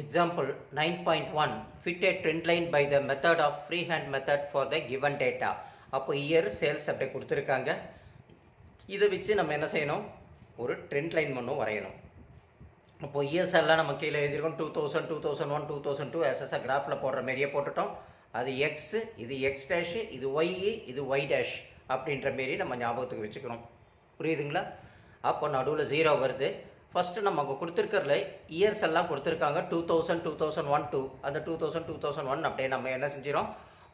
Example 9.1 Fit a trend line by the method of freehand method for the given data. அப்போ year sales அப்படி கொடுத்துருக்காங்க. இதை வச்சு நம்ம என்ன செய்யணும்? ஒரு ட்ரெண்ட் லைன் ஒன்றும் வரையணும். அப்போ இயர்ஸ் எல்லாம் நம்ம கீழே எழுதிருக்கோம் two thousand two thousand one two thousand two எஸ்எஸ்ஆ கிராஃபில் போடுற மாதிரியே போட்டுட்டோம். அது எக்ஸ் இது எக்ஸ் டேஷு இது ஒய் இது ஒய் டேஷ் அப்படின்ற மாரி நம்ம ஞாபகத்துக்கு வச்சுக்கிறோம் புரியுதுங்களா? அப்போ நடுவில் ஜீரோ வருது. ஃபஸ்ட்டு நம்ம அங்கே கொடுத்துருக்கறதுல இயர்ஸ் எல்லாம் கொடுத்துருக்காங்க. Two thousand two thousand one two அந்த two thousand two thousand one அப்படியே நம்ம என்ன செஞ்சிடும்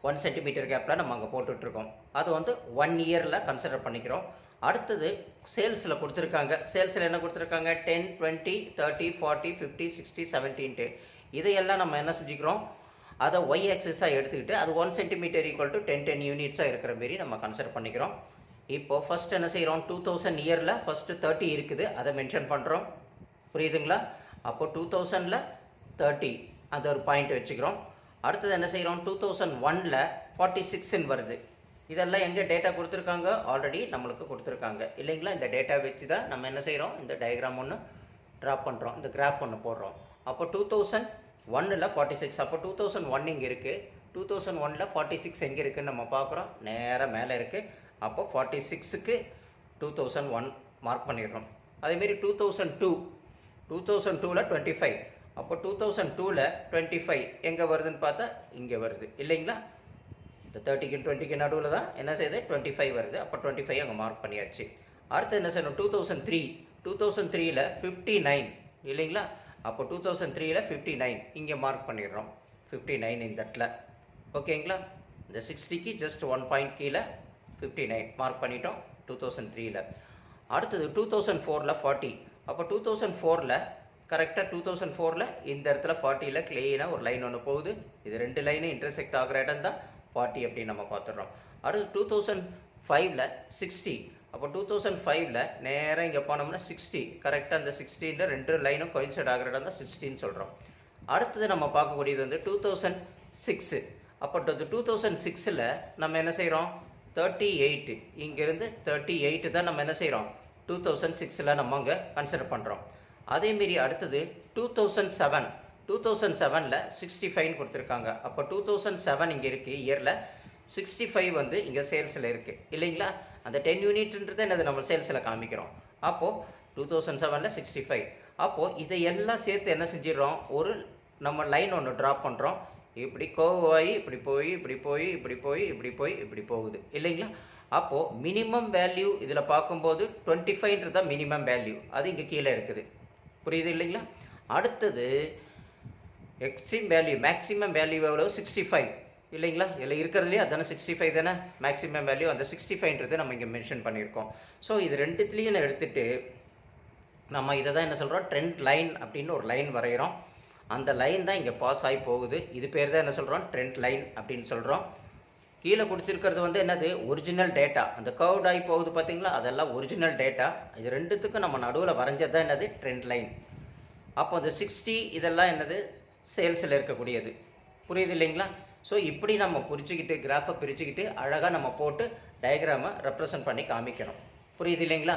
ஒன் சென்டிமீட்டர் கேப்பில் நம்ம அங்கே போட்டுட்ருக்கோம். அது வந்து ஒன் இயரில் கன்சிடர் பண்ணிக்கிறோம். அடுத்தது சேல்ஸில் கொடுத்துருக்காங்க. சேல்ஸில் என்ன கொடுத்துருக்காங்க? Ten twenty thirty forty fifty sixty seventy இதையெல்லாம் நம்ம என்ன செஞ்சுக்கிறோம்? அதை ஒய் ஆக்சிஸாக எடுத்துக்கிட்டு அது one centimetre equal to ten ten யூனிட்ஸாக இருக்கிற மாரி நம்ம கன்சிடர் பண்ணிக்கிறோம். இப்போ ஃபஸ்ட் என்ன செய்கிறோம் டூ தௌசண்ட் இயரில் ஃபஸ்ட்டு தேர்ட்டி இருக்குது. அதை மென்ஷன் பண்ணுறோம் புரியுதுங்களா? அப்போ டூ தௌசண்டில் தேர்ட்டி அந்த ஒரு பாயிண்ட் வச்சுக்கிறோம். அடுத்தது என்ன செய்கிறோம் டூ தௌசண்ட் ஒனில் ஃபார்ட்டி சிக்ஸ்ன்னு வருது. இதெல்லாம் எங்கே டேட்டா கொடுத்துருக்காங்க? ஆல்ரெடி நம்மளுக்கு கொடுத்துருக்காங்க. இல்லைங்களா? இந்த டேட்டா வச்சு தான் நம்ம என்ன செய்கிறோம் இந்த டயக்ராம் ஒன்று ட்ராப் பண்ணுறோம் இந்த கிராஃப் ஒன்று போடுறோம். அப்போ டூ தௌசண்ட் ஒன்னில் ஃபார்ட்டி சிக்ஸ் அப்போ டூ தௌசண்ட் ஒன் இங்கே இருக்குது டூ தௌசண்ட் ஒனில் ஃபார்ட்டி சிக்ஸ் எங்கே இருக்குதுன்னு நம்ம பார்க்குறோம். நேராக மேலே இருக்குது அப்போ ஃபார்ட்டி சிக்ஸுக்கு டூ தௌசண்ட் ஒன் மார்க் பண்ணிடுறோம். அதேமாரி two thousand two two thousand டூவில் டுவெண்ட்டி ஃபைவ் அப்போ டூ தௌசண்ட் டூவில் டுவெண்ட்டி ஃபைவ் எங்கே வருதுன்னு பார்த்தா இங்கே வருது. இல்லைங்களா? இந்த தேர்ட்டிக்கு டுவெண்ட்டிக்கு நடுவில் தான் என்ன செய்யுது? டுவெண்ட்டி ஃபைவ் வருது. அப்போ டுவெண்ட்டி ஃபைவ் அங்கே மார்க் பண்ணியாச்சு. அடுத்து என்ன செய்யணும்? Two thousand three two thousand த்ரீயில் ஃபிஃப்டி நைன் இல்லைங்களா? அப்போ டூ தௌசண்ட் த்ரீயில் ஃபிஃப்டி நைன் இங்கே மார்க் பண்ணிடுறோம். ஃபிஃப்டி நைன் இந்த இடத்துல. ஓகேங்களா? இந்த சிக்ஸ்டிக்கு ஜஸ்ட் ஒன் பாயிண்ட் கீழே ஃபிஃப்டி நைன் மார்க் பண்ணிட்டோம் டூ தௌசண்ட் த்ரீயில் அடுத்தது டூ தௌசண்ட் ஃபோரில் ஃபார்ட்டி அப்போ டூ தௌசண்ட் ஃபோரில் கரெக்டாக டூ தௌசண்ட் ஃபோரில் இந்த இடத்துல ஃபார்ட்டியில் க்ளீனாக ஒரு லைன் ஒன்று போகுது. இது ரெண்டு லைனும் இன்டர்செக்ட் ஆகிற இடம் தான் ஃபார்ட்டி அப்படின்னு நம்ம பார்த்துடுறோம். அடுத்து டூ தௌசண்ட் ஃபைவ்ல சிக்ஸ்டி அப்போ டூ தௌசண்ட் ஃபைவ்ல நேராக இங்கே போனோம்னா சிக்ஸ்டி கரெக்டாக அந்த சிக்ஸ்டீனில் ரெண்டு லைனும் கொயின்சைட் ஆகிற இடம் தான் சிக்ஸ்டின்னு சொல்கிறோம் அடுத்தது நம்ம பார்க்கக்கூடியது வந்து டூ தௌசண்ட் சிக்ஸு அப்போ டூ தௌசண்ட் சிக்ஸில் நம்ம என்ன செய்கிறோம் தேர்ட்டி எயிட்டு இங்கேருந்து தேர்ட்டி எயிட்டு தான் நம்ம என்ன செய்கிறோம் டூ தௌசண்ட் சிக்ஸில் நம்ம அங்கே கன்சிடர் பண்ணுறோம் அதேமாரி அடுத்தது two thousand seven two thousand செவனில் சிக்ஸ்டி ஃபைவ்னு கொடுத்துருக்காங்க. அப்போ டூ தௌசண்ட் செவன் இங்கே இருக்குது இயரில் சிக்ஸ்டி ஃபைவ் வந்து இங்கே சேல்ஸில் இருக்குது இல்லைங்களா? அந்த டென் யூனிட்ன்றது என்னது? நம்ம சேல்ஸில் காமிக்கிறோம். அப்போது டூ தௌசண்ட் செவனில் சிக்ஸ்டி ஃபைவ் அப்போது இதை எல்லாம் சேர்த்து என்ன செஞ்சிடறோம்? ஒரு நம்ம லைன் ஒன்று ட்ராப் பண்ணுறோம் இப்படி கோவாகி இப்படி போய் இப்படி போய் இப்படி போய் இப்படி போய் இப்படி போகுது. இல்லைங்களா? அப்போது மினிமம் வேல்யூ இதில் பார்க்கும்போது டுவெண்ட்டி ஃபைவ்ன்றது தான் மினிமம் வேல்யூ அது இங்கே கீழே இருக்குது. புரியுது இல்லைங்களா? அடுத்தது எக்ஸ்ட்ரீம் வேல்யூ மேக்ஸிமம் வேல்யூ எவ்வளோ சிக்ஸ்டி ஃபைவ் இல்லைங்களா? இதில் இருக்கிறதுலேயே அதானே சிக்ஸ்டி ஃபைவ் தானே? மேக்ஸிமம் வேல்யூ அந்த சிக்ஸ்டி ஃபைவ்ன்றது நம்ம இங்கே மென்ஷன் பண்ணியிருக்கோம். ஸோ இது ரெண்டுத்துலேயும் நான் எடுத்துகிட்டு நம்ம இதை தான் என்ன சொல்கிறோம் ட்ரெண்ட் லைன் அப்படின்னு ஒரு லைன் வரைகிறோம் அந்த லைன் தான் இங்கே பாஸ் ஆகி போகுது. இது பேர் தான் என்ன சொல்கிறோம் ட்ரெண்ட் லைன் அப்படின்னு சொல்கிறோம் கீழே கொடுத்துருக்கிறது வந்து என்னது? ஒரிஜினல் டேட்டா அந்த கர்வ்ட் ஆகி போகுது பார்த்தீங்களா அதெல்லாம் ஒரிஜினல் டேட்டா இது ரெண்டுத்துக்கும் நம்ம நடுவில் வரைஞ்சது தான் என்னது? ட்ரெண்ட் லைன் அப்போ அந்த சிக்ஸ்டி இதெல்லாம் என்னது? சேல்ஸில் இருக்கக்கூடியது. புரியுது இல்லைங்களா? ஸோ இப்படி நம்ம புரிச்சுக்கிட்டு கிராஃபை பிரிச்சுக்கிட்டு அழகாக நம்ம போட்டு டயக்ராமை ரெப்ரசன்ட் பண்ணி காமிக்கணும். புரியுது இல்லைங்களா?